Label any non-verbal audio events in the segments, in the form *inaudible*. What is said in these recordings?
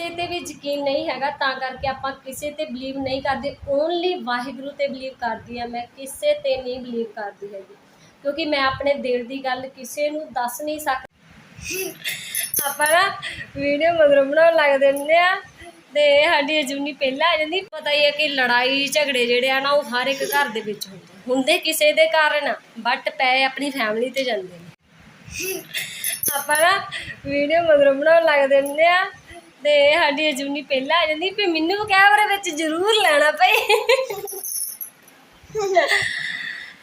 ਕਿਸੇ ਤੇ ਵੀ ਯਕੀਨ ਨਹੀਂ ਹੈਗਾ, ਤਾਂ ਕਰਕੇ ਆਪਾਂ ਕਿਸੇ ਤੇ ਬਲੀਵ ਨਹੀਂ ਕਰਦੇ। ਓਨਲੀ ਵਾਹਿਗੁਰੂ ਤੇ ਬਲੀਵ ਕਰਦੀ ਆ ਮੈਂ, ਕਿਸੇ ਤੇ ਨਹੀਂ ਬਲੀਵ ਕਰਦੀ ਹੈਗੀ। ਕਿਉਂਕਿ ਮੈਂ ਆਪਣੇ ਦਿਲ ਦੀ ਗੱਲ ਕਿਸੇ ਨੂੰ ਦੱਸ ਨਹੀਂ ਸਕਦੀ। ਆਪਾਂ ਨਾ ਵੀਡੀਓ ਮਗਰੋਂ ਬਣਾਉਣ ਲੱਗ ਦਿੰਦੇ ਆ ਤੇ ਸਾਡੀ ਅਜੂਨੀ ਪਹਿਲਾਂ ਆ ਜਾਂਦੀ। ਪਤਾ ਹੀ ਹੈ ਕਿ ਲੜਾਈ, ਝਗੜੇ ਜਿਹੜੇ ਆ ਨਾ, ਉਹ ਹਰ ਇੱਕ ਘਰ ਦੇ ਵਿੱਚ ਹੁੰਦੇ। ਹੁੰਦੇ ਕਿਸੇ ਦੇ ਕਾਰਨ ਬਟ ਪੈ ਆਪਣੀ ਫੈਮਿਲੀ ਤੇ ਜਾਂਦੇ ਨੇ। ਆਪਾਂ ਨਾ ਵੀਡੀਓ ਮਗਰੋਂ ਬਣਾਉਣ ਲੱਗ ਦਿੰਦੇ ਆ ਤੇ ਸਾਡੀ ਅਜੂਨੀ ਪਹਿਲਾਂ ਆ ਜਾਂਦੀ ਵੀ ਮੈਨੂੰ ਕੈਮਰੇ ਵਿੱਚ ਜ਼ਰੂਰ ਲੈਣਾ ਪਏ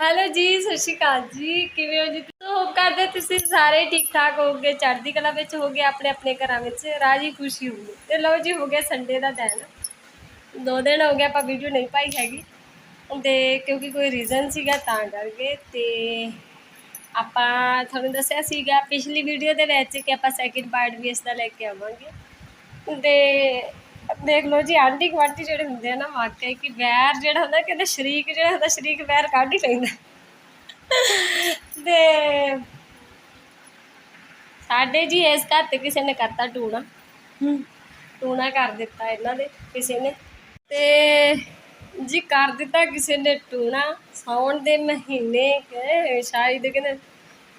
ਹੈਲੋ ਜੀ, ਸਤਿ ਸ਼੍ਰੀ ਅਕਾਲ ਜੀ, ਕਿਵੇਂ ਹੋ ਜੀ? ਹੋਪ ਕਰਦੇ ਤੁਸੀਂ ਸਾਰੇ ਠੀਕ ਠਾਕ ਹੋਗੇ ਚੜ੍ਹਦੀ ਕਲਾ ਵਿੱਚ ਹੋਗੇ ਆਪਣੇ ਆਪਣੇ ਘਰਾਂ ਵਿੱਚ ਰਾਜੀ ਖੁਸ਼ੀ ਹੋਗੇ ਤੇ ਲਓ ਜੀ, ਹੋ ਗਿਆ ਸੰਡੇ ਦਾ ਦਿਨ। ਦੋ ਦਿਨ ਹੋ ਗਏ ਆਪਾਂ ਵੀਡੀਓ ਨਹੀਂ ਪਾਈ ਹੈਗੀ। ਤੇ ਕਿਉਂਕਿ ਕੋਈ ਰੀਜ਼ਨ ਸੀਗਾ ਤਾਂ ਕਰਕੇ ਤੇ ਆਪਾਂ ਤੁਹਾਨੂੰ ਦੱਸਿਆ ਸੀਗਾ, ਪਿਛਲੀ ਵੀਡੀਓ ਦੇ ਵਿੱਚ ਕਿ ਆਪਾਂ ਸੈਕਿੰਡ ਪਾਰਟ ਵੀ ਇਸ ਦਾ ਲੈ ਕੇ ਆਵਾਂਗੇ। ਤੇ ਦੇਖ ਲਓ ਜੀ, ਆਂਢੀ ਗੁਆਂਢੀ ਜਿਹੜੇ ਹੁੰਦੇ ਆ ਨਾ ਵਾਕਈ ਕਿ ਵੈਰ ਜਿਹੜਾ ਹੁੰਦਾ, ਕਹਿੰਦੇ ਸ਼ਰੀਕ ਜਿਹੜਾ ਹੁੰਦਾ, ਸ਼ਰੀਕ ਵੈਰ ਕੱਢ ਹੀ ਲੈਂਦਾ। ਤੇ ਸਾਡੇ ਜੀ ਇਸ ਘਰ ਤੇ ਕਿਸੇ ਨੇ ਕਰਤਾ ਟੂਣਾ। ਟੂਣਾ ਕਰ ਦਿੱਤਾ ਇਹਨਾਂ ਦੇ ਕਿਸੇ ਨੇ। ਤੇ ਜੀ ਕਰ ਦਿੱਤਾ ਕਿਸੇ ਨੇ ਟੂਣਾ, ਸੌਣ ਦੇ ਮਹੀਨੇ ਕਿ, ਸ਼ਾਇਦ ਕਹਿੰਦੇ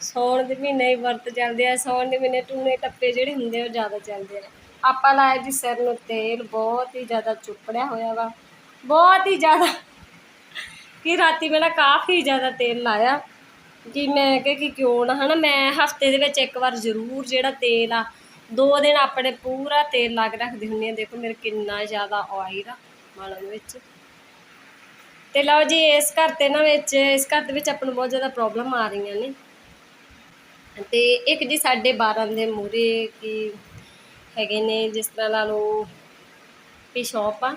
ਸੌਣ ਦੇ ਮਹੀਨੇ ਹੀ ਵਰਤ ਚੱਲਦੇ ਆ, ਸੌਣ ਦੇ ਮਹੀਨੇ ਟੂਣੇ ਟੱਪੇ ਜਿਹੜੇ ਹੁੰਦੇ ਆ, ਉਹ ਜ਼ਿਆਦਾ ਚੱਲਦੇ ਆ ਆਪਾਂ ਲਾਇਆ ਜੀ ਸਿਰ ਨੂੰ ਤੇਲ, ਬਹੁਤ ਹੀ ਜ਼ਿਆਦਾ ਚੁੱਪੜਿਆ ਹੋਇਆ ਵਾ। ਬਹੁਤ ਹੀ ਜ਼ਿਆਦਾ। ਕਿ ਰਾਤੀ ਵੇਲਾ ਕਾਫੀ ਜ਼ਿਆਦਾ ਤੇਲ ਲਾਇਆ। ਕਿ ਮੈਂ ਕਿਹਾ ਕਿ ਕਿਉਂ ਨਾ, ਹਨਾ, ਮੈਂ ਹਫ਼ਤੇ ਦੇ ਵਿੱਚ ਇੱਕ ਵਾਰ ਜ਼ਰੂਰ ਜਿਹੜਾ ਤੇਲ ਆ, ਦੋ ਦਿਨ ਆਪਣੇ ਪੂਰਾ ਤੇਲ ਲਾ ਕੇ ਰੱਖਦੀ ਹੁੰਦੀ ਆ ਦੇਖੋ, ਮੇਰੇ ਕਿੰਨਾ ਜ਼ਿਆਦਾ ਆਇਲ ਆ ਵਾਲਾਂ ਦੇ ਵਿੱਚ। ਤੇ ਲਓ ਜੀ, ਇਸ ਘਰ ਤੇ ਨਾ ਵਿੱਚ, ਇਸ ਘਰ ਦੇ ਵਿੱਚ ਆਪਾਂ ਨੂੰ ਬਹੁਤ ਜ਼ਿਆਦਾ ਪ੍ਰੋਬਲਮ ਆ ਰਹੀਆਂ ਨੇ। ਤੇ ਇੱਕ ਜੀ ਸਾਡੇ 12 ਦੇ ਮੂਰੇ ਕੀ ਹੈਗੇ ਨੇ, ਜਿਸ ਤਰ੍ਹਾਂ ਲਾ ਲਓ ਵੀ ਸ਼ਾਪ ਆ,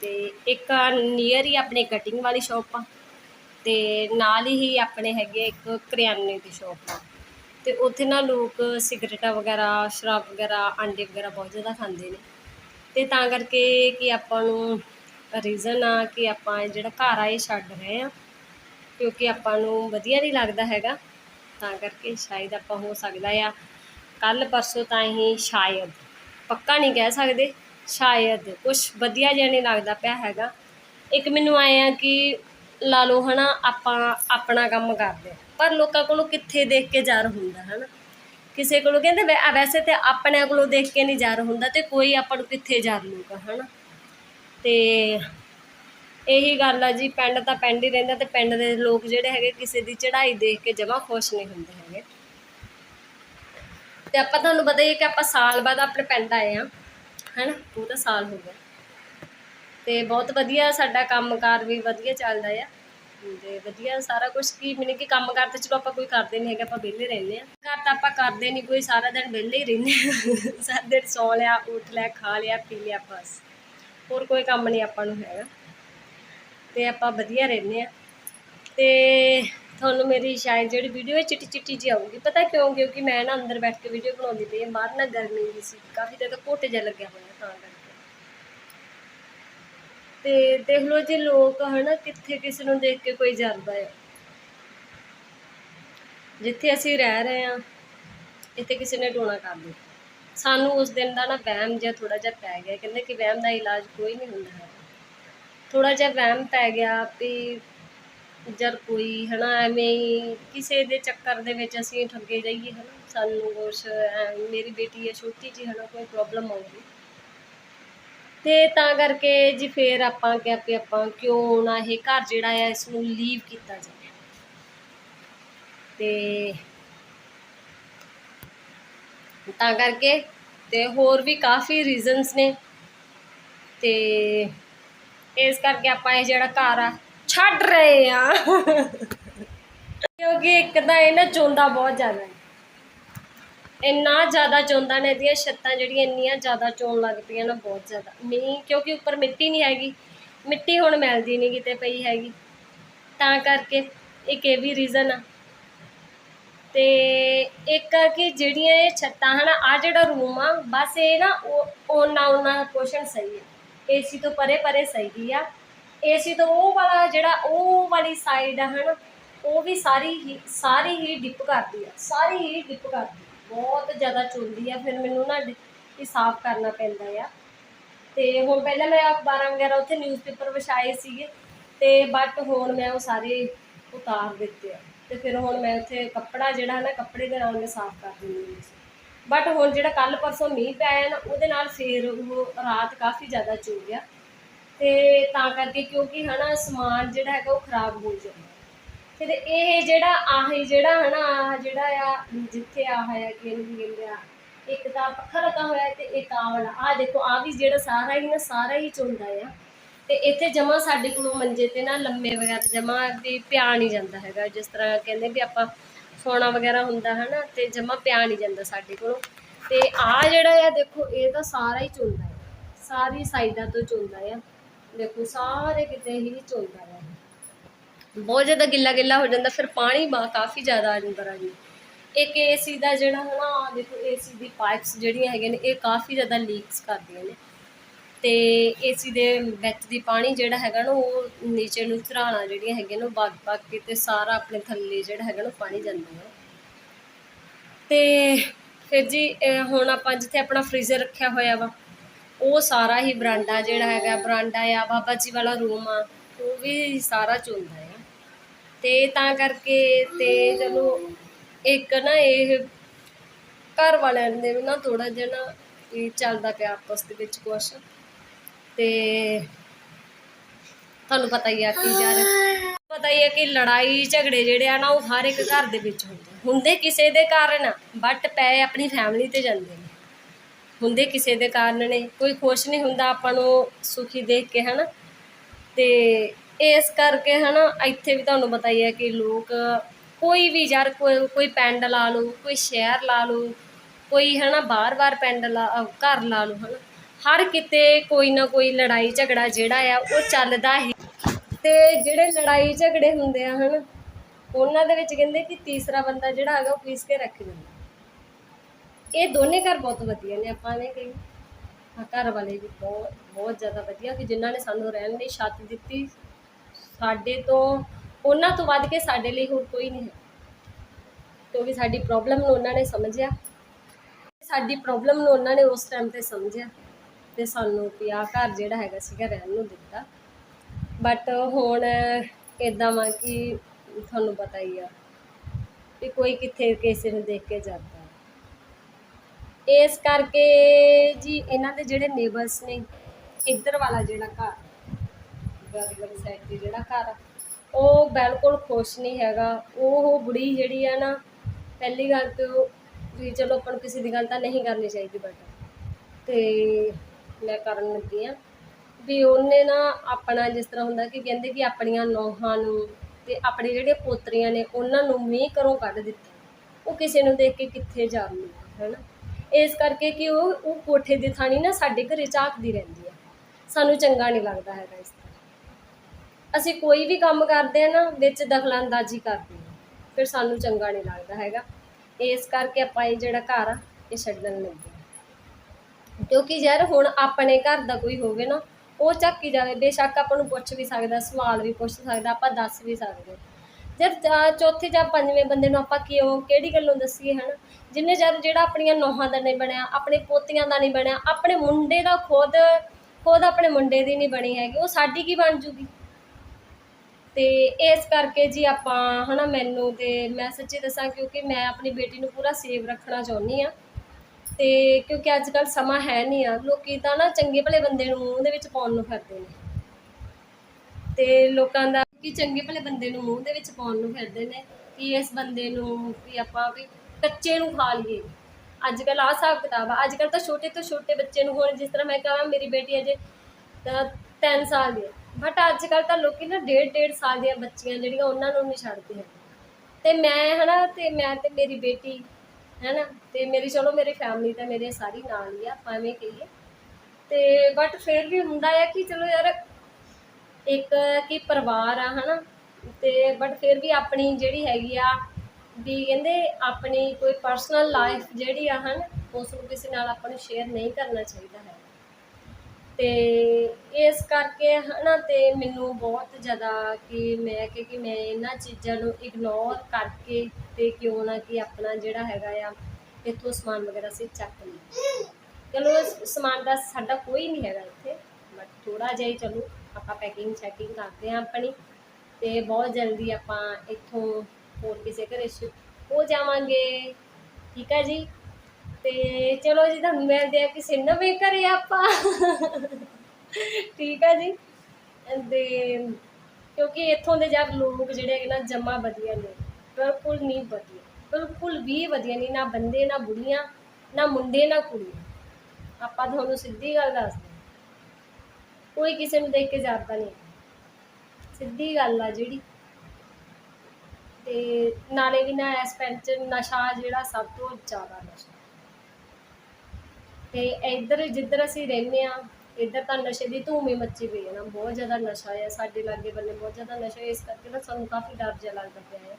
ਤੇ ਇੱਕ ਨੀਅਰ ਹੀ ਆਪਣੇ ਕਟਿੰਗ ਵਾਲੀ ਸ਼ਾਪ ਆ, ਤੇ ਨਾਲ ਹੀ ਆਪਣੇ ਹੈਗੇ ਇੱਕ ਕਰਿਆਨੇ ਦੀ ਸ਼ਾਪ ਆ। ਤੇ ਉੱਥੇ ਨਾ ਲੋਕ ਸਿਗਰਟਾਂ ਵਗੈਰਾ, ਸ਼ਰਾਬ ਵਗੈਰਾ, ਆਂਡੇ ਵਗੈਰਾ ਬਹੁਤ ਜ਼ਿਆਦਾ ਖਾਂਦੇ ਨੇ। ਤੇ ਤਾਂ ਕਰਕੇ ਕਿ ਆਪਾਂ ਨੂੰ ਰੀਜ਼ਨ ਆ ਕਿ ਆਪਾਂ ਜਿਹੜਾ ਘਰ ਆ, ਇਹ ਛੱਡ ਰਹੇ ਆ, ਕਿਉਂਕਿ ਆਪਾਂ ਨੂੰ ਵਧੀਆ ਨਹੀਂ ਲੱਗਦਾ ਹੈਗਾ। ਤਾਂ ਕਰਕੇ ਸ਼ਾਇਦ ਆਪਾਂ ਹੋ ਸਕਦਾ ਆ ਕੱਲ ਪਰਸੋਂ ਤਾਂ ਹੀ ਸ਼ਾਇਦ ਪੱਕਾ ਨਹੀਂ ਕਹਿ ਸਕਦੇ ਸ਼ਾਇਦ ਕੁਝ ਵਧੀਆ ਜਿਹਾ ਨਹੀਂ ਲੱਗਦਾ ਪਿਆ ਹੈਗਾ। ਇੱਕ ਮੈਨੂੰ ਆਏ ਆ ਕਿ ਲਾ ਲਓ ਹਨਾ ਆਪਾਂ ਆਪਣਾ ਕੰਮ ਕਰਦੇ ਹਾਂ, ਪਰ ਲੋਕਾਂ ਕੋਲੋਂ ਕਿੱਥੇ ਦੇਖ ਕੇ ਜ਼ਰ ਹੁੰਦਾ ਹਨਾ? ਕਿਸੇ ਕੋਲੋਂ ਕਹਿੰਦੇ ਵੈ- ਵੈਸੇ ਤੇ ਆਪਣੇ ਕੋਲੋਂ ਦੇਖ ਕੇ ਨਹੀਂ ਜ਼ਰ ਹੁੰਦਾ ਤੇ ਕੋਈ ਆਪਾਂ ਨੂੰ ਕਿੱਥੇ ਜ਼ਰ ਲੂਗਾ ਹਨਾ? ਤੇ ਇਹੀ ਗੱਲ ਆ ਜੀ ਪਿੰਡ ਤਾਂ ਪਿੰਡ ਹੀ ਰਹਿੰਦਾ ਤੇ ਪਿੰਡ ਦੇ ਲੋਕ ਜਿਹੜੇ ਹੈਗੇ ਕਿਸੇ ਦੀ ਚੜ੍ਹਾਈ ਦੇਖ ਕੇ ਜਮਾ ਖੁਸ਼ ਨਹੀਂ ਹੁੰਦੇ ਹੈਗੇ। ਤੇ ਆਪਾਂ ਤੁਹਾਨੂੰ ਪਤਾ ਹੀ ਹੈ ਕਿ ਆਪਾਂ ਸਾਲ ਬਾਅਦ ਆਪਣੇ ਪਿੰਡ ਆਏ ਆ ਹੈਨਾ? ਪੂਰਾ ਸਾਲ ਹੋ ਗਿਆ। ਤੇ ਬਹੁਤ ਵਧੀਆ ਸਾਡਾ ਕੰਮਕਾਰ ਵੀ ਵਧੀਆ ਚੱਲਦਾ ਆ। ਤੇ ਵਧੀਆ ਸਾਰਾ ਕੁਝ ਕੀ ਮੈਨੂੰ ਕਿ ਕੰਮਕਾਰ ਤੇ ਚਲੋ ਆਪਾਂ ਕੋਈ ਕਰਦੇ ਨਹੀਂ ਹੈਗੇ, ਆਪਾਂ ਵਿਹਲੇ ਰਹਿੰਦੇ ਆ ਘਰ ਤਾਂ ਆਪਾਂ ਕਰਦੇ ਨਹੀਂ ਕੋਈ, ਸਾਰਾ ਦਿਨ ਵਿਹਲੇ ਹੀ ਰਹਿੰਦੇ ਆ *laughs* ਸਾਰਾ ਦਿਨ ਸੌ ਲਿਆ, ਉੱਠ ਲਿਆ, ਖਾ ਲਿਆ, ਪੀ ਲਿਆ, ਬਸ। ਹੋਰ ਕੋਈ ਕੰਮ ਨਹੀਂ ਆਪਾਂ ਨੂੰ ਹੈਗਾ। ਤੇ ਆਪਾਂ ਵਧੀਆ ਰਹਿੰਦੇ ਆ ਤੇ ਤੁਹਾਨੂੰ ਮੇਰੀ ਸ਼ਾਇਦ ਜਿਹੜੀ ਵੀਡੀਓ ਹੈ ਚਿੱਟੀ ਚਿੱਟੀ ਜੀ ਆਊਗੀ। ਪਤਾ ਕਿਉਂ? ਕਿਉਂਕਿ ਮੈਂ ਨਾ ਅੰਦਰ ਬੈਠ ਕੇ ਵੀਡੀਓ ਬਣਾਉਂਦੀ ਪਈ ਹਾਂ। ਬਾਹਰ ਨਾ ਗਰਮੀ ਵੀ ਸੀ। ਕਾਫੀ ਜ਼ਿਆਦਾ ਕੋਟੇ ਜਿਹਾ ਲੱਗਿਆ ਹੋਇਆ ਤਾਂ ਕਰਕੇ। ਤੇ ਦੇਖ ਲਓ ਜੀ ਲੋਕ ਹਨਾ, ਕਿੱਥੇ ਕਿਸੇ ਨੂੰ ਦੇਖ ਕੇ ਕੋਈ ਜਰਦਾ ਆ ਜਿੱਥੇ ਅਸੀਂ ਰਹਿ ਰਹੇ ਹਾਂ, ਇੱਥੇ ਕਿਸੇ ਨੇ ਟੋਣਾ ਕਰ ਦਿੱਤਾ ਸਾਨੂੰ ਉਸ ਦਿਨ ਦਾ ਨਾ ਵਹਿਮ ਜਿਹਾ ਥੋੜਾ ਜਿਹਾ ਪੈ ਗਿਆ। ਕਹਿੰਦੇ ਕਿ ਵਹਿਮ ਦਾ ਇਲਾਜ ਕੋਈ ਨਹੀਂ ਹੁੰਦਾ ਹੈ ਥੋੜਾ ਜਿਹਾ ਵਹਿਮ ਪੈ ਗਿਆ ਵੀ ਜਦ ਕੋਈ, ਹਨਾ, ਐਵੇਂ ਹੀ ਕਿਸੇ ਦੇ ਚੱਕਰ ਦੇ ਵਿੱਚ ਅਸੀਂ ਠੱਗੇ ਜਾਈਏ, ਹਨਾ, ਸਾਨੂੰ ਕੁਛ, ਐਂ, ਮੇਰੀ ਬੇਟੀ ਹੈ ਛੋਟੀ ਜੀ ਹਨਾ, ਕੋਈ ਪ੍ਰੋਬਲਮ ਆਉਂਦੀ। ਤੇ ਤਾਂ ਕਰਕੇ ਜੀ ਫੇਰ ਆਪਾਂ ਕਿਹਾ ਵੀ ਆਪਾਂ ਕਿਉਂ ਨਾ ਇਹ ਘਰ ਜਿਹੜਾ ਆ ਇਸ ਨੂੰ ਲੀਵ ਕੀਤਾ ਜਾਵੇ। ਤੇ ਤਾਂ ਕਰਕੇ ਤੇ ਹੋਰ ਵੀ ਕਾਫੀ ਰੀਜ਼ਨਸ ਨੇ। ਤੇ ਇਸ ਕਰਕੇ ਆਪਾਂ ਇਹ ਜਿਹੜਾ ਘਰ ਆ ਛੱਡ ਰਹੇ ਆ। ਕਿਉਂਕਿ ਇੱਕ ਤਾਂ ਇਹ ਨਾ ਚੋਂਦਾ ਬਹੁਤ ਜ਼ਿਆਦਾ ਹੈ। ਇੰਨਾ ਜ਼ਿਆਦਾ ਚੋਂਦਾ ਨੇ ਇਹਦੀਆਂ ਛੱਤਾਂ ਜਿਹੜੀਆਂ ਇੰਨੀਆਂ ਜ਼ਿਆਦਾ ਚੋਣ ਲੱਗ ਪਈਆਂ ਨਾ ਬਹੁਤ ਜ਼ਿਆਦਾ। ਮੀਂਹ ਕਿਉਂਕਿ ਉੱਪਰ ਮਿੱਟੀ ਨਹੀਂ ਹੈਗੀ। ਮਿੱਟੀ ਹੁਣ ਮਿਲਦੀ ਨਹੀਂ ਕਿਤੇ ਪਈ ਹੈਗੀ। ਤਾਂ ਕਰਕੇ ਇੱਕ ਇਹ ਵੀ ਰੀਜ਼ਨ ਆ। ਤੇ ਇੱਕ ਆ ਕਿ ਜਿਹੜੀਆਂ ਇਹ ਛੱਤਾਂ ਹਨ ਆ ਜਿਹੜਾ ਰੂਮ ਆ, ਬਸ ਇਹ ਨਾ ਉਹ ਉਹਨਾਂ ਉਹਨਾਂ ਪੋਰਸ਼ਨ ਸਹੀ ਹੈ। ਏਸੀ ਤੋਂ ਪਰੇ ਪਰੇ ਸਹੀ ਆ। ਏਸੀ ਤੋਂ ਉਹ ਵਾਲਾ ਜਿਹੜਾ ਉਹ ਵਾਲੀ ਸਾਈਡ ਆ ਹਨ, ਉਹ ਵੀ ਸਾਰੀ ਹੀ ਸਾਰੀ ਹੀ ਡਿਪ ਕਰਦੀ ਆ, ਸਾਰੀ ਹੀ ਡਿਪ ਕਰਦੀ ਬਹੁਤ ਜ਼ਿਆਦਾ ਚੁੰਦੀ ਆ, ਫਿਰ ਮੈਨੂੰ ਨਾ ਕਿ ਸਾਫ਼ ਕਰਨਾ ਪੈਂਦਾ ਆ। ਤੇ ਹੁਣ ਪਹਿਲਾਂ ਮੈਂ ਅਖਬਾਰਾਂ ਵਗੈਰਾ ਉੱਥੇ ਨਿਊਜ਼ਪੇਪਰ ਵਿਛਾਏ ਸੀਗੇ, ਤੇ ਬਟ ਹੁਣ ਮੈਂ ਉਹ ਸਾਰੇ ਉਤਾਰ ਦਿੱਤੇ ਆ। ਤੇ ਫਿਰ ਹੁਣ ਮੈਂ ਉੱਥੇ ਕੱਪੜਾ ਜਿਹੜਾ ਹੈ ਨਾ, ਕੱਪੜੇ ਦੇ ਨਾਲ ਮੈਂ ਸਾਫ਼ ਕਰ ਦਿੰਦੀ ਹਾਂ ਬਟ ਹੁਣ ਜਿਹੜਾ ਕੱਲ ਪਰਸੋਂ ਮੀਂਹ ਪਿਆ ਨਾ, ਉਹਦੇ ਨਾਲ ਫਿਰ ਉਹ ਰਾਤ ਕਾਫੀ ਜ਼ਿਆਦਾ ਚੋ ਗਿਆ ਤੇ ਤਾਂ ਕਰਕੇ ਕਿਉਂਕਿ ਹਨਾ ਸਮਾਨ ਜਿਹੜਾ ਹੈਗਾ ਉਹ ਖਰਾਬ ਹੋ ਜਾਂਦਾ। ਫਿਰ ਇਹ ਜਿਹੜਾ ਆਹ ਜਿਹੜਾ ਹਨਾ, ਆਹ ਜਿਹੜਾ ਆ, ਜਿੱਥੇ ਆਹ ਹੈ ਕਿ ਇਹਨੂੰ ਕਹਿੰਦੇ ਆ, ਇੱਕ ਤਾਂ ਪੱਖਾ ਲੱਗਾ ਹੋਇਆ ਤੇ ਇੱਕ ਆਹ ਵਾਲਾ। ਆਹ ਦੇਖੋ, ਆਹ ਵੀ ਜਿਹੜਾ ਸਾਰਾ ਹੀ ਨਾ, ਸਾਰਾ ਹੀ ਚੁੰਦਾ ਆ ਤੇ ਇੱਥੇ ਜਮਾ ਸਾਡੇ ਕੋਲੋਂ ਮੰਜੇ ਤੇ ਨਾ ਲੰਮੇ ਵਗੈਰਾ ਜਮਾ ਵੀ ਪਿਆ ਨਹੀਂ ਜਾਂਦਾ ਹੈਗਾ। ਜਿਸ ਤਰ੍ਹਾਂ ਕਹਿੰਦੇ ਵੀ ਆਪਾਂ ਸੋਨਾ ਵਗੈਰਾ ਹੁੰਦਾ ਹੈ ਨਾ ਤੇ ਜਮਾ ਪਿਆ ਨਹੀਂ ਜਾਂਦਾ ਸਾਡੇ ਕੋਲੋਂ। ਤੇ ਆਹ ਜਿਹੜਾ ਆ ਦੇਖੋ, ਇਹ ਤਾਂ ਸਾਰਾ ਹੀ ਚੁੰਦਾ ਹੈ ਸਾਰੀ ਸਾਈਡਾਂ ਤੋਂ ਚੁੰਦਾ ਆ ਦੇਖੋ ਸਾਰੇ ਕਿਤੇ ਹੀ ਚੁੰਦਾ ਆ ਬਹੁਤ ਜ਼ਿਆਦਾ ਗਿੱਲਾ ਗਿੱਲਾ ਹੋ ਜਾਂਦਾ ਫਿਰ ਪਾਣੀ ਬਾ ਕਾਫੀ ਜ਼ਿਆਦਾ ਅੰਦਰ ਆ ਜੀ ਇੱਕ ਏਸੀ ਦਾ ਜਿਹੜਾ ਹੈ ਨਾ ਦੇਖੋ ਏਸੀ ਦੀ ਪਾਈਪਸ ਜਿਹੜੀਆਂ ਹੈਗੀਆਂ ਨੇ ਇਹ ਕਾਫੀ ਜ਼ਿਆਦਾ ਲੀਕਸ ਕਰਦੀਆਂ ਨੇ। ਤੇ ਏਸੀ ਦੇ ਵਿੱਚ ਦੀ ਪਾਣੀ ਜਿਹੜਾ ਹੈਗਾ ਨਾ ਉਹ ਨੀਚੇ ਨੂੰ ਧਰਾਣਾ ਜਿਹੜੀਆਂ ਹੈਗੀਆਂ ਨੇ ਉਹ ਵਗ ਵਗ ਕੇ ਤੇ ਸਾਰਾ ਆਪਣੇ ਥੱਲੇ ਜਿਹੜਾ ਹੈਗਾ ਨਾ ਪਾਣੀ ਜਾਂਦਾ ਹੈ ਤੇ ਫਿਰ ਜੀ ਹੁਣ ਆਪਾਂ ਜਿੱਥੇ ਆਪਣਾ ਫ੍ਰੀਜ਼ਰ ਰੱਖਿਆ ਹੋਇਆ ਵਾ ਉਹ ਸਾਰਾ ਹੀ ਬਰਾਂਡਾ ਜਿਹੜਾ ਹੈਗਾ, ਬਰਾਂਡਾ ਆ, ਬਾਬਾ ਜੀ ਵਾਲਾ ਰੂਮ ਆ, ਉਹ ਵੀ ਸਾਰਾ ਚੁੰਦਾ ਆ। ਤੇ ਤਾਂ ਕਰਕੇ ਤੇ ਚਲੋ ਇੱਕ ਨਾ ਇਹ ਘਰ ਵਾਲਿਆਂ ਦੇ ਨਾ ਥੋੜਾ ਜਿਹਾ ਨਾ ਇਹ ਚੱਲਦਾ ਪਿਆ ਆਪਸ ਦੇ ਵਿੱਚ ਕੁਛ। ਤੇ ਤੁਹਾਨੂੰ ਪਤਾ ਹੀ ਆ ਕਿ ਯਾਰ, ਪਤਾ ਹੀ ਆ ਕਿ ਲੜਾਈ ਝਗੜੇ ਜਿਹੜੇ ਆ ਨਾ, ਉਹ ਹਰ ਇੱਕ ਘਰ ਦੇ ਵਿੱਚ ਹੁੰਦੇ ਹੁੰਦੇ ਕਿਸੇ ਦੇ ਕਾਰਨ ਬਟ ਪੈ ਆਪਣੀ ਫੈਮਿਲੀ ਤੇ ਜਾਂਦੇ ਨੇ। ਹੁੰਦੇ ਕਿਸੇ ਦੇ ਕਾਰਨ ਨੇ, ਕੋਈ ਖੁਸ਼ ਨਹੀਂ ਹੁੰਦਾ ਆਪਾਂ ਨੂੰ ਸੁਖੀ ਦੇਖ ਕੇ, ਹਨਾ। ਤੇ ਇਸ ਕਰਕੇ, ਹਨਾ, ਇੱਥੇ ਵੀ ਤੁਹਾਨੂੰ ਪਤਾ ਹੀ ਹੈ ਕਿ ਲੋਕ ਕੋਈ ਵੀ ਯਾਰ, ਕੋਈ ਕੋਈ ਪਿੰਡ ਲਾ ਲਓ, ਕੋਈ ਸ਼ਹਿਰ ਲਾ ਲਓ, ਕੋਈ, ਹਨਾ ਬਾਰ-ਬਾਰ ਪਿੰਡ ਲਾ ਘਰ ਲਾ ਲਓ, ਹਨਾ। ਹਰ ਕਿਤੇ ਕੋਈ ਨਾ ਕੋਈ ਲੜਾਈ ਝਗੜਾ ਜਿਹੜਾ ਆ, ਉਹ ਚੱਲਦਾ ਹੀ। ਤੇ ਜਿਹੜੇ ਲੜਾਈ ਝਗੜੇ ਹੁੰਦੇ ਆ, ਹਨਾ, ਉਹਨਾਂ ਦੇ ਵਿੱਚ ਕਹਿੰਦੇ ਕਿ ਤੀਸਰਾ ਬੰਦਾ ਜਿਹੜਾ ਹੈਗਾ, ਉਹ ਪੀਸ ਕੇ ਰੱਖ ਦਿੰਦਾ। ਇਹ ਦੋਨੇ ਘਰ ਬਹੁਤ ਵਧੀਆ ਨੇ, ਆਪਾਂ ਨੇ ਕਹੀ। ਹਾਂ, ਘਰ ਵਾਲੇ ਵੀ ਬਹੁਤ ਬਹੁਤ ਜ਼ਿਆਦਾ ਵਧੀਆ ਕਿ ਜਿਨ੍ਹਾਂ ਨੇ ਸਾਨੂੰ ਰਹਿਣ ਲਈ ਛੱਤ ਦਿੱਤੀ। ਸਾਡੇ ਤੋਂ, ਉਹਨਾਂ ਤੋਂ ਵੱਧ ਕੇ ਸਾਡੇ ਲਈ ਹੋਰ ਕੋਈ ਨਹੀਂ ਹੈ। ਕਿਉਂਕਿ ਸਾਡੀ ਪ੍ਰੋਬਲਮ ਨੂੰ ਉਹਨਾਂ ਨੇ ਸਮਝਿਆ। ਸਾਡੀ ਪ੍ਰੋਬਲਮ ਨੂੰ ਉਹਨਾਂ ਨੇ ਉਸ ਟਾਈਮ ਤੇ ਸਮਝਿਆ ਤੇ ਸਾਨੂੰ ਵੀ ਆਹ ਘਰ ਜਿਹੜਾ ਹੈਗਾ ਸੀਗਾ ਰਹਿਣ ਨੂੰ ਦਿੱਤਾ। ਬਟ ਹੁਣ ਇਦਾਂ ਵਾ ਕਿ ਤੁਹਾਨੂੰ ਪਤਾ ਹੀ ਆ ਵੀ ਕੋਈ ਕਿੱਥੇ ਕਿਸੇ ਨੂੰ ਦੇਖ ਕੇ ਜਾਂਦਾ। ਇਸ ਕਰਕੇ ਜੀ ਇਹਨਾਂ ਦੇ ਜਿਹੜੇ ਨੇਬਰਸ ਨੇ, ਇੱਧਰ ਵਾਲਾ ਜਿਹੜਾ ਘਰ ਵਾਲੀ ਸਾਈਡ ਤੇ ਜਿਹੜਾ ਘਰ ਉਹ ਬਿਲਕੁਲ ਖੁਸ਼ ਨਹੀਂ ਹੈਗਾ। ਉਹ ਬੁੜੀ ਜਿਹੜੀ ਆ ਨਾ, ਪਹਿਲੀ ਗੱਲ ਤੇ ਉਹ ਵੀ ਚਲੋ ਆਪਾਂ ਨੂੰ ਕਿਸੇ ਦੀ ਗੱਲ ਤਾਂ ਨਹੀਂ ਕਰਨੀ ਚਾਹੀਦੀ ਬਟ ਤੇ ਮੈਂ ਕਰਨ ਲੱਗੀ ਆ ਵੀ ਉਹਨੇ ਨਾ ਆਪਣਾ ਜਿਸ ਤਰ੍ਹਾਂ ਹੁੰਦਾ ਕਿ ਕਹਿੰਦੇ ਕਿ ਆਪਣੀਆਂ ਨੌਹਾਂ ਨੂੰ ਤੇ ਆਪਣੇ ਜਿਹੜੇ ਪੋਤਰੀਆਂ ਨੇ, ਉਹਨਾਂ ਨੂੰ ਮੀਂਹ ਘਰੋਂ ਕੱਢ ਦਿੱਤਾ। ਉਹ ਕਿਸੇ ਨੂੰ ਦੇਖ ਕੇ ਕਿੱਥੇ ਜਾਊਗਾ ਹੈ ਨਾ ਇਸ ਕਰਕੇ ਕਿ ਉਹ ਉਹ ਕੋਠੇ ਦੀ ਥਾਣੀ ਨਾ ਸਾਡੇ ਘਰੇ ਝਾਕਦੀ ਰਹਿੰਦੀ ਹੈ। ਸਾਨੂੰ ਚੰਗਾ ਨਹੀਂ ਲੱਗਦਾ ਹੈਗਾ ਇਸ ਤਰ੍ਹਾਂ। ਅਸੀਂ ਕੋਈ ਵੀ ਕੰਮ ਕਰਦੇ ਆ ਨਾ, ਵਿੱਚ ਦਖਲਅੰਦਾਜ਼ੀ ਕਰਦੇ ਹਾਂ। ਫਿਰ ਸਾਨੂੰ ਚੰਗਾ ਨਹੀਂ ਲੱਗਦਾ ਹੈਗਾ। ਇਸ ਕਰਕੇ ਆਪਾਂ ਇਹ ਜਿਹੜਾ ਘਰ ਆ, ਇਹ ਛੱਡਣ ਲੱਗੇ ਆ। ਕਿਉਂਕਿ ਯਾਰ ਹੁਣ ਆਪਣੇ ਘਰ ਦਾ ਕੋਈ ਹੋਵੇ ਨਾ, ਉਹ ਚੱਕੀ ਜਾਵੇ। ਬੇਸ਼ੱਕ ਆਪਾਂ ਨੂੰ ਪੁੱਛ ਵੀ ਸਕਦਾ, ਸਵਾਲ ਵੀ ਪੁੱਛ ਸਕਦਾ, ਆਪਾਂ ਦੱਸ ਵੀ ਸਕਦੇ ਜਦ ਚੌਥੇ ਜਾਂ ਪੰਜਵੇਂ ਬੰਦੇ ਨੂੰ ਆਪਾਂ ਕਿਉਂ ਕਿਹੜੀ ਗੱਲੋਂ ਦੱਸੀਏ ਹਨ? ਜਿੰਨੇ ਜਦ ਜਿਹੜਾ ਆਪਣੀਆਂ ਨੋਹਾਂ ਦਾ ਨਹੀਂ ਬਣਿਆ, ਆਪਣੇ ਪੋਤੀਆਂ ਦਾ ਨਹੀਂ ਬਣਿਆ, ਆਪਣੇ ਮੁੰਡੇ ਦਾ ਖੁਦ ਖੁਦ ਆਪਣੇ ਮੁੰਡੇ ਦੀ ਨਹੀਂ ਬਣੀ ਹੈਗੀ, ਉਹ ਸਾਡੀ ਕੀ ਬਣ ਜੂਗੀ? ਤੇ ਇਸ ਕਰਕੇ ਜੀ ਆਪਾਂ ਹਨਾ ਮੈਨੂੰ ਤੇ ਮੈਂ ਸੱਚੀ ਦੱਸਾਂ ਕਿਉਂਕਿ ਮੈਂ ਆਪਣੀ ਬੇਟੀ ਨੂੰ ਪੂਰਾ ਸੇਵ ਰੱਖਣਾ ਚਾਹੁੰਦੀ ਆ ਤੇ ਕਿਉਂਕਿ ਅੱਜ ਕੱਲ ਸਮਾਂ ਹੈ ਨਹੀਂ ਆ, ਲੋਕੀ ਤਾਂ ਨਾ ਚੰਗੇ ਭਲੇ ਬੰਦੇ ਨੂੰ ਮੂੰਹ ਦੇ ਵਿੱਚ ਪਾਉਣ ਨੂੰ ਫਿਰਦੇ ਨੇ। ਤੇ ਲੋਕਾਂ ਦਾ ਕਿ ਚੰਗੇ ਭਲੇ ਬੰਦੇ ਨੂੰ ਮੂੰਹ ਦੇ ਵਿੱਚ ਪਾਉਣ ਨੂੰ ਫਿਰਦੇ ਨੇ, ਕਿ ਇਸ ਬੰਦੇ ਨੂੰ ਵੀ ਆਪਾਂ ਵੀ ਕੱਚੇ ਨੂੰ ਖਾ ਲਈਏ। ਅੱਜ ਕੱਲ ਆਹ ਹਿਸਾਬ ਕਿਤਾਬ ਆ ਅੱਜ ਕੱਲ ਤਾਂ ਛੋਟੇ ਤੋਂ ਛੋਟੇ ਬੱਚੇ ਨੂੰ ਹੁਣ ਜਿਸ ਤਰ੍ਹਾਂ ਮੈਂ ਕਹਾਂ, ਮੇਰੀ ਬੇਟੀ ਅਜੇ ਤਾਂ 3 ਸਾਲ ਦੀ ਹੈ ਬਟ ਅੱਜ ਕੱਲ ਤਾਂ ਲੋਕੀ ਨਾ ਡੇਢ ਡੇਢ ਸਾਲ ਦੀਆਂ ਬੱਚੀਆਂ ਜਿਹੜੀਆਂ ਉਹਨਾਂ ਨੂੰ ਨਹੀਂ ਛੱਡਦੇ ਹੈ ਤੇ ਮੈਂ ਹਨਾ, ਤੇ ਮੈਂ ਤੇ ਮੇਰੀ ਬੇਟੀ, ਹੈਨਾ, ਤੇ ਮੇਰੀ ਚਲੋ ਮੇਰੀ ਫੈਮਿਲੀ ਤਾਂ ਮੇਰੇ ਸਾਰੀ ਨਾਲ ਹੀ ਆ, ਆਪਾਂ ਐਵੇਂ ਕਹੀਏ। ਤੇ ਬਟ ਫਿਰ ਵੀ ਹੁੰਦਾ ਆ ਕਿ ਚਲੋ ਯਾਰ ਇੱਕ ਕਿ ਪਰਿਵਾਰ ਆ, ਹਨਾ? ਤੇ ਬਟ ਫਿਰ ਵੀ ਆਪਣੀ ਜਿਹੜੀ ਹੈਗੀ ਆ, ਵੀ ਕਹਿੰਦੇ ਆਪਣੀ ਕੋਈ ਪਰਸਨਲ ਲਾਈਫ ਜਿਹੜੀ ਆ, ਹਨ, ਉਸ ਨੂੰ ਕਿਸੇ ਨਾਲ ਆਪਾਂ ਨੂੰ ਸ਼ੇਅਰ ਨਹੀਂ ਕਰਨਾ ਚਾਹੀਦਾ ਹੈ ਤੇ ਇਸ ਕਰਕੇ, ਹਨਾ, ਤੇ ਮੈਨੂੰ ਬਹੁਤ ਜ਼ਿਆਦਾ ਕਿ ਮੈਂ ਕਿ ਕਿ ਮੈਂ ਇਹਨਾਂ ਚੀਜ਼ਾਂ ਨੂੰ ਇਗਨੋਰ ਕਰਕੇ ਤੇ ਕਿਉਂ ਨਾ ਕਿ ਆਪਣਾ ਜਿਹੜਾ ਹੈਗਾ ਆ, ਇੱਥੋਂ ਸਮਾਨ ਵਗੈਰਾ ਸੀ ਚੱਕ ਲਈ ਚਲੋ ਸਮਾਨ ਦਾ ਸਾਡਾ ਕੋਈ ਨਹੀਂ ਹੈਗਾ ਇੱਥੇ ਬਟ ਥੋੜਾ ਜਿਹਾ ਹੀ ਚਲੋ। ਆਪਾਂ ਪੈਕਿੰਗ ਚੈਕਿੰਗ ਕਰਦੇ ਹਾਂ ਆਪਣੀ ਤੇ ਬਹੁਤ ਜਲਦੀ ਆਪਾਂ ਇੱਥੋਂ ਹੋਰ ਕਿਸੇ ਘਰੇ ਸ਼ਿਫਟ ਹੋ ਜਾਵਾਂਗੇ। ਠੀਕ ਹੈ ਜੀ? ਤੇ ਚਲੋ ਜੀ, ਤੁਹਾਨੂੰ ਮਿਲਦੇ ਆ ਕਿਸੇ ਨਵੇਂ ਘਰੇ ਆਪਾਂ। ਠੀਕ ਹੈ ਜੀ? ਦੇ ਕਿਉਂਕਿ ਇੱਥੋਂ ਦੇ ਜਦ ਲੋਕ ਜਿਹੜੇ ਹੈਗੇ ਨਾ, ਜਮਾ ਵਧੀਆ ਨੇ, ਬਿਲਕੁਲ ਨਹੀਂ ਵਧੀਆ, ਬਿਲਕੁਲ ਵੀ ਵਧੀਆ ਨਹੀਂ, ਨਾ ਬੰਦੇ, ਨਾ ਬੁੜੀਆਂ, ਨਾ ਮੁੰਡੇ, ਨਾ ਕੁੜੀਆਂ। ਆਪਾਂ ਤੁਹਾਨੂੰ ਸਿੱਧੀ ਗੱਲ ਦੱਸਦੇ ਕੋਈ ਕਿਸੇ ਨੂੰ ਦੇਖ ਕੇ ਜਾਂਦਾ ਨਹੀਂ। ਸਿੱਧੀ ਗੱਲ ਆ ਜਿਹੜੀ। ਤੇ ਨਾਲੇ ਵੀ ਨਾ ਇਸ ਪਿੰਡ 'ਚ ਨਸ਼ਾ ਜਿਹੜਾ ਸਭ ਤੋਂ ਜ਼ਿਆਦਾ ਨਸ਼ਾ। ਤੇ ਇੱਧਰ ਜਿੱਧਰ ਅਸੀਂ ਰਹਿੰਦੇ ਆ ਇੱਧਰ ਤਾਂ ਨਸ਼ੇ ਦੀ ਧੂਮ ਮੱਚੀ ਪਈ ਹੈ ਨਾ। ਬਹੁਤ ਜ਼ਿਆਦਾ ਨਸ਼ਾ ਹੈ ਸਾਡੇ ਲਾਗੇ ਬੰਨੇ ਬਹੁਤ ਜ਼ਿਆਦਾ ਨਸ਼ਾ। ਹੈ ਇਸ ਕਰਕੇ ਨਾ ਸਾਨੂੰ ਕਾਫੀ ਡਰ ਜਿਹਾ ਲੱਗਦਾ ਪਿਆ ਹੈ।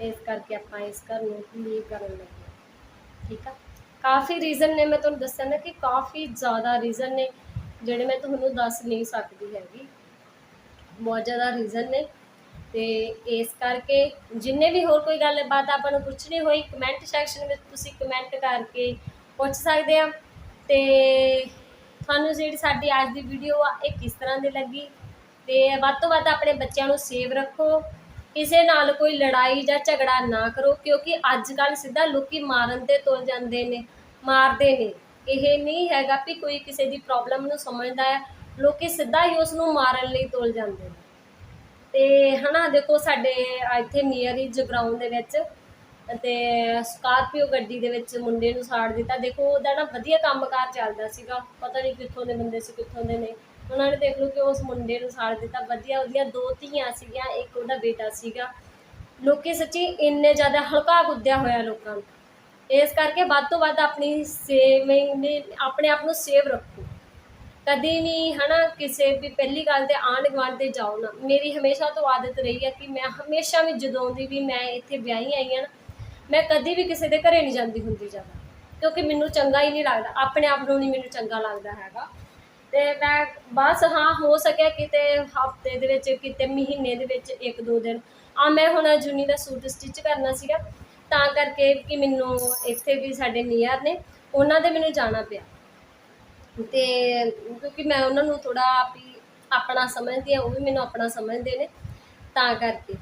ਇਸ ਕਰਕੇ ਆਪਾਂ ਇਸ ਘਰ ਨੂੰ ਲੀਵ ਕਰਨ ਲੱਗੇ ਠੀਕ ਆ? ਕਾਫੀ ਰੀਜ਼ਨ ਨੇ, ਮੈਂ ਤੁਹਾਨੂੰ ਦੱਸਿਆ ਨਾ ਕਿ ਕਾਫੀ ਜ਼ਿਆਦਾ ਰੀਜ਼ਨ ਨੇ। ਜਿਹੜੇ ਮੈਂ ਤੁਹਾਨੂੰ ਦੱਸ ਨਹੀਂ ਸਕਦੀ ਹੈਗੀ। ਬਹੁਤ ਜ਼ਿਆਦਾ ਰੀਜ਼ਨ ਨੇ। ਤੇ ਇਸ ਕਰਕੇ ਜਿੰਨੇ ਵੀ ਹੋਰ ਕੋਈ ਗੱਲਬਾਤ ਆਪਾਂ ਨੂੰ ਪੁੱਛਣੀ ਹੋਈ ਕਮੈਂਟ ਸੈਕਸ਼ਨ ਵਿੱਚ ਤੁਸੀਂ ਕਮੈਂਟ ਕਰਕੇ ਪੁੱਛ ਸਕਦੇ ਆ। ਤੇ ਤੁਹਾਨੂੰ ਜਿਹੜੀ ਸਾਡੀ ਅੱਜ ਦੀ ਵੀਡੀਓ ਆ, ਇਹ ਕਿਸ ਤਰ੍ਹਾਂ ਦੀ ਲੱਗੀ? ਤੇ ਵੱਧ ਤੋਂ ਵੱਧ ਆਪਣੇ ਬੱਚਿਆਂ ਨੂੰ ਸੇਵ ਰੱਖੋ। ਕਿਸੇ ਨਾਲ ਕੋਈ ਲੜਾਈ ਜਾਂ ਝਗੜਾ ਨਾ ਕਰੋ, ਕਿਉਂਕਿ ਅੱਜ ਕੱਲ ਸਿੱਧਾ ਲੋਕੀ ਮਾਰਨ ਤੇ ਤੁਲ ਜਾਂਦੇ ਨੇ, ਮਾਰਦੇ ਨੇ। ਇਹ ਨਹੀਂ ਹੈਗਾ ਵੀ ਕੋਈ ਕਿਸੇ ਦੀ ਪ੍ਰੋਬਲਮ ਨੂੰ ਸਮਝਦਾ ਹੈ। ਲੋਕੀ ਸਿੱਧਾ ਹੀ ਉਸ ਨੂੰ ਮਾਰਨ ਲਈ ਤੁਲ ਜਾਂਦੇ ਨੇ। ਤੇ ਹਨਾ, ਦੇਖੋ ਸਾਡੇ ਇੱਥੇ ਨੀਅਰ ਹੀ ਜਗਰਾਉਂ ਦੇ ਵਿੱਚ ਤੇ ਸਕਾਰਪੀਓ ਗੱਡੀ ਦੇ ਵਿੱਚ ਮੁੰਡੇ ਨੂੰ ਸਾੜ ਦਿੱਤਾ। ਦੇਖੋ ਉਹਦਾ ਨਾ ਵਧੀਆ ਕੰਮਕਾਰ ਚੱਲਦਾ ਸੀਗਾ। ਪਤਾ ਨਹੀਂ ਕਿੱਥੋਂ ਦੇ ਬੰਦੇ ਸੀ, ਕਿੱਥੋਂ ਦੇ ਨੇ ਉਹਨਾਂ ਨੇ ਦੇਖ ਲਓ ਕਿ ਉਸ ਮੁੰਡੇ ਨੂੰ ਸਾੜ ਦਿੱਤਾ। ਵਧੀਆ, ਉਹਦੀਆਂ ਦੋ ਧੀਆਂ ਸੀਗੀਆਂ, ਇੱਕ ਉਹਦਾ ਬੇਟਾ ਸੀਗਾ। ਲੋਕੀ ਸੱਚੀ ਇੰਨੇ ਜ਼ਿਆਦਾ ਹਲਕਾ ਗੁੱਦਿਆ ਹੋਇਆ ਲੋਕਾਂ ਨੂੰ। ਇਸ ਕਰਕੇ ਵੱਧ ਤੋਂ ਵੱਧ ਆਪਣੀ ਸੇਵਿੰਗ ਨੇ, ਆਪਣੇ ਆਪ ਨੂੰ ਸੇਵ ਰੱਖੋ। ਕਦੀ ਨਹੀਂ ਹਨਾ ਕਿਸੇ ਵੀ ਪਹਿਲੀ ਗੱਲ ਤੇ ਆਂਢ ਗੁਆਂਢ ਤੇ ਜਾਓ ਨਾ, ਮੇਰੀ ਹਮੇਸ਼ਾ ਤੋਂ ਆਦਤ ਰਹੀ ਹੈ ਕਿ ਮੈਂ ਹਮੇਸ਼ਾ ਵੀ ਜਦੋਂ ਦੀ ਵੀ ਮੈਂ ਇੱਥੇ ਵਿਆਹੀ ਆਈ ਹਾਂ ਮੈਂ ਕਦੀ ਵੀ ਕਿਸੇ ਦੇ ਘਰੇ ਨਹੀਂ ਜਾਂਦੀ ਹੁੰਦੀ ਜ਼ਿਆਦਾ, ਕਿਉਂਕਿ ਮੈਨੂੰ ਚੰਗਾ ਹੀ ਨਹੀਂ ਲੱਗਦਾ, ਆਪਣੇ ਆਪ ਨੂੰ ਨਹੀਂ ਮੈਨੂੰ ਚੰਗਾ ਲੱਗਦਾ ਹੈਗਾ। ਤੇ ਮੈਂ ਬਸ ਹਾਂ, ਹੋ ਸਕਿਆ ਕਿਤੇ ਹਫ਼ਤੇ ਦੇ ਵਿੱਚ, ਕਿਤੇ ਮਹੀਨੇ ਦੇ ਵਿੱਚ ਇੱਕ ਦੋ ਦਿਨ। ਆ ਮੈਂ ਹੁਣ ਜੁਨੀ ਦਾ ਸੂਟ ਸਟਿਚ ਕਰਨਾ ਸੀਗਾ ਤਾਂ ਕਰਕੇ ਕਿ ਮੈਨੂੰ ਇੱਥੇ ਵੀ ਸਾਡੇ ਨੀਅਰ ਨੇ, ਉਹਨਾਂ ਦੇ ਮੈਨੂੰ ਜਾਣਾ ਪਿਆ। ਤੇ ਕਿਉਂਕਿ ਮੈਂ ਉਹਨਾਂ ਨੂੰ ਥੋੜਾ ਵੀ ਆਪਣਾ ਸਮਝਦੀ ਆ ਉਹ ਵੀ ਮੈਨੂੰ ਆਪਣਾ ਸਮਝਦੇ ਨੇ, ਤਾਂ ਕਰਕੇ।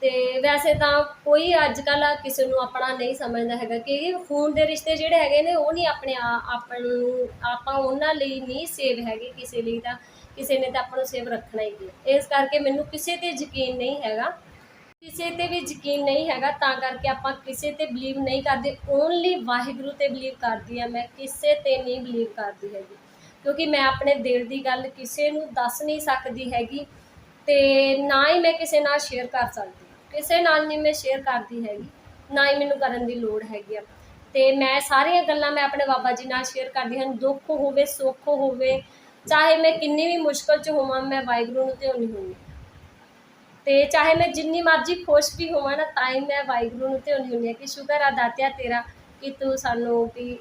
ਤੇ ਵੈਸੇ ਤਾਂ ਕੋਈ ਅੱਜ ਕੱਲ ਕਿਸੇ ਨੂੰ ਆਪਣਾ ਨਹੀਂ ਸਮਝਦਾ ਹੈਗਾ ਕਿ ਖੂਨ ਦੇ ਰਿਸ਼ਤੇ ਜਿਹੜੇ ਹੈਗੇ ਨੇ, ਉਹ ਨਹੀਂ ਆਪਣੇ ਆ- ਨੂੰ, ਆਪਾਂ ਉਹਨਾਂ ਲਈ ਨਹੀਂ ਸੇਵ ਹੈਗੇ ਕਿਸੇ ਲਈ ਤਾਂ, ਕਿਸੇ ਨੇ ਤਾਂ ਆਪਾਂ ਨੂੰ ਸੇਵ ਰੱਖਣਾ ਹੀ ਹੈ ਇਸ ਕਰਕੇ ਮੈਨੂੰ ਕਿਸੇ ਤੇ ਯਕੀਨ ਨਹੀਂ ਹੈਗਾ ਕਿਸੇ ਤੇ ਵੀ ਯਕੀਨ ਨਹੀਂ ਹੈਗਾ, ਤਾਂ ਕਰਕੇ ਆਪਾਂ ਕਿਸੇ ਤੇ ਬਲੀਵ ਨਹੀਂ ਕਰਦੇ। ਓਨਲੀ ਵਾਹਿਗੁਰੂ ਤੇ ਬਲੀਵ ਕਰਦੀ ਆ ਮੈਂ, ਕਿਸੇ ਤੇ ਨਹੀਂ ਬਲੀਵ ਕਰਦੀ ਹੈਗੀ। ਕਿਉਂਕਿ ਮੈਂ ਆਪਣੇ ਦਿਲ ਦੀ ਗੱਲ ਕਿਸੇ ਨੂੰ ਦੱਸ ਨਹੀਂ ਸਕਦੀ ਹੈਗੀ ਤੇ ਨਾ ਹੀ ਮੈਂ ਕਿਸੇ ਨਾਲ ਸ਼ੇਅਰ ਕਰ ਸਕਦੀ। ਕਿਸੇ ਨਾਲ ਨਹੀਂ ਮੈਂ ਸ਼ੇਅਰ ਕਰਦੀ ਹੈਗੀ, ਨਾ ਹੀ ਮੈਨੂੰ ਕਰਨ ਦੀ ਲੋੜ ਹੈਗੀ ਆ। ਤੇ ਮੈਂ ਸਾਰੀਆਂ ਗੱਲਾਂ ਮੈਂ ਆਪਣੇ ਬਾਬਾ ਜੀ ਨਾਲ ਸ਼ੇਅਰ ਕਰਦੀ ਹਾਂ। ਦੁੱਖ ਹੋਵੇ, ਸੁੱਖ ਹੋਵੇ, ਚਾਹੇ ਮੈਂ ਕਿੰਨੀ ਵੀ ਮੁਸ਼ਕਲ 'ਚ ਹੋਵਾਂ, ਮੈਂ ਵਾਹਿਗੁਰੂ ਨੂੰ ਧਿਆਉਣੀ ਹੁੰਦੀ ਤੇ ਚਾਹੇ ਮੈਂ ਜਿੰਨੀ ਮਰਜ਼ੀ ਖੁਸ਼ ਵੀ ਹੋਵਾਂ ਨਾ, ਤਾਂ ਹੀ ਮੈਂ ਵਾਹਿਗੁਰੂ ਨੂੰ ਧਿਆਉਂਦੀ ਹੁੰਦੀ ਹਾਂ ਕਿ ਸ਼ੁਕਰ ਆ ਦਾਤਿਆ ਤੇਰਾ ਕਿ ਤੂੰ ਸਾਨੂੰ ਵੀ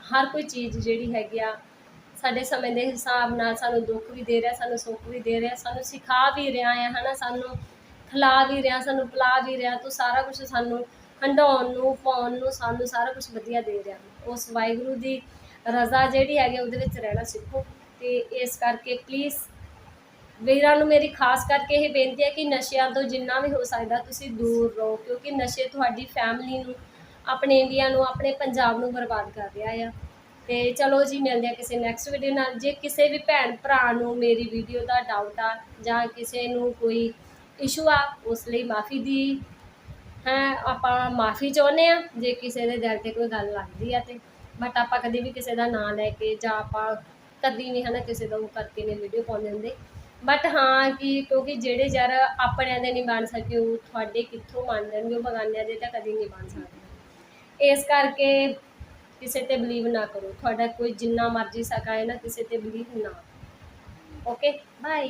ਹਰ ਕੋਈ ਚੀਜ਼ ਜਿਹੜੀ ਹੈਗੀ ਆ, ਸਾਡੇ ਸਮੇਂ ਦੇ ਹਿਸਾਬ ਨਾਲ ਸਾਨੂੰ ਦੁੱਖ ਵੀ ਦੇ ਰਿਹਾ, ਸਾਨੂੰ ਸੁੱਖ ਵੀ ਦੇ ਰਿਹਾ, ਸਾਨੂੰ ਸਿਖਾ ਵੀ ਰਿਹਾ ਹੈ ਹਨਾ, ਸਾਨੂੰ ਖਿਲਾ ਵੀ ਰਿਹਾ, ਸਾਨੂੰ ਪਿਲਾ ਵੀ ਰਿਹਾ, ਤੂੰ ਸਾਰਾ ਕੁਝ ਸਾਨੂੰ ਹੰਡਾਉਣ ਨੂੰ, ਪਾਉਣ ਨੂੰ, ਸਾਨੂੰ ਸਾਰਾ ਕੁਝ ਵਧੀਆ ਦੇ ਰਿਹਾ। ਉਸ ਵਾਹਿਗੁਰੂ ਦੀ ਰਜ਼ਾ ਜਿਹੜੀ ਹੈਗੀ ਉਹਦੇ ਵਿੱਚ ਰਹਿਣਾ ਸਿੱਖੋ ਤੇ ਇਸ ਕਰਕੇ ਪਲੀਜ਼ ਵੀਰਾਂ ਨੂੰ ਮੇਰੀ ਖਾਸ ਕਰਕੇ ਇਹ ਬੇਨਤੀ ਹੈ ਕਿ ਨਸ਼ਿਆਂ ਤੋਂ ਜਿੰਨਾ ਵੀ ਹੋ ਸਕਦਾ ਤੁਸੀਂ ਦੂਰ ਰਹੋ, ਕਿਉਂਕਿ ਨਸ਼ੇ ਤੁਹਾਡੀ ਫੈਮਿਲੀ ਨੂੰ, ਆਪਣੇ ਇੰਡੀਆ ਨੂੰ, ਆਪਣੇ ਪੰਜਾਬ ਨੂੰ ਬਰਬਾਦ ਕਰ ਰਿਹਾ ਆ। ਤੇ ਚਲੋ ਜੀ, ਮਿਲਦੇ ਆ ਕਿਸੇ ਨੈਕਸਟ ਵੀਡੀਓ ਨਾਲ। ਜੇ ਕਿਸੇ ਵੀ ਭੈਣ ਭਰਾ ਨੂੰ ਮੇਰੀ ਵੀਡੀਓ ਦਾ ਡਾਊਟ ਆ ਜਾਂ ਕਿਸੇ ਨੂੰ ਕੋਈ ਇਸ਼ੂ ਆ, ਉਸ ਲਈ ਮਾਫੀ ਦੀ, ਹੈ, ਆਪਾਂ ਮਾਫੀ ਚਾਹੁੰਦੇ ਆ ਜੇ ਕਿਸੇ ਦੇ ਦਿਲ ਤੇ ਕੋਈ ਗੱਲ ਲੱਗਦੀ ਆ ਤੇ। ਬਟ ਆਪਾਂ ਕਦੇ ਵੀ ਕਿਸੇ ਦਾ ਨਾਂ ਲੈ ਕੇ ਜਾਂ ਆਪਾਂ ਕਦੀ ਨਹੀਂ ਹਨਾ ਕਿਸੇ ਦਾ ਉਹ ਕਰਕੇ ਨੇ ਵੀਡੀਓ ਪਾਉਂਦੇ ਹੁੰਦੇ। ਬਟ ਹਾਂ ਕਿ ਕਿਉਂਕਿ ਜਿਹੜੇ ਯਾਰ ਆਪਣਿਆਂ ਦੇ ਨਹੀਂ ਬਣ ਸਕੇ, ਉਹ ਤੁਹਾਡੇ ਕਿੱਥੋਂ ਬਣ ਜਾਣਗੇ? ਉਹ ਬਗਾਨਿਆਂ ਦੇ ਤਾਂ ਕਦੀ ਨਹੀਂ ਬਣ ਸਕਦੇ। ਇਸ ਕਰਕੇ ਕਿਸੇ ਤੇ ਬਲੀਵ ਨਾ ਕਰੋ। ਤੁਹਾਡਾ ਕੋਈ ਜਿੰਨਾ ਮਰਜ਼ੀ ਸਕਾ ਹੈ ਨਾ, ਕਿਸੇ ਤੇ ਬਲੀਵ ਨਾ। Okay bye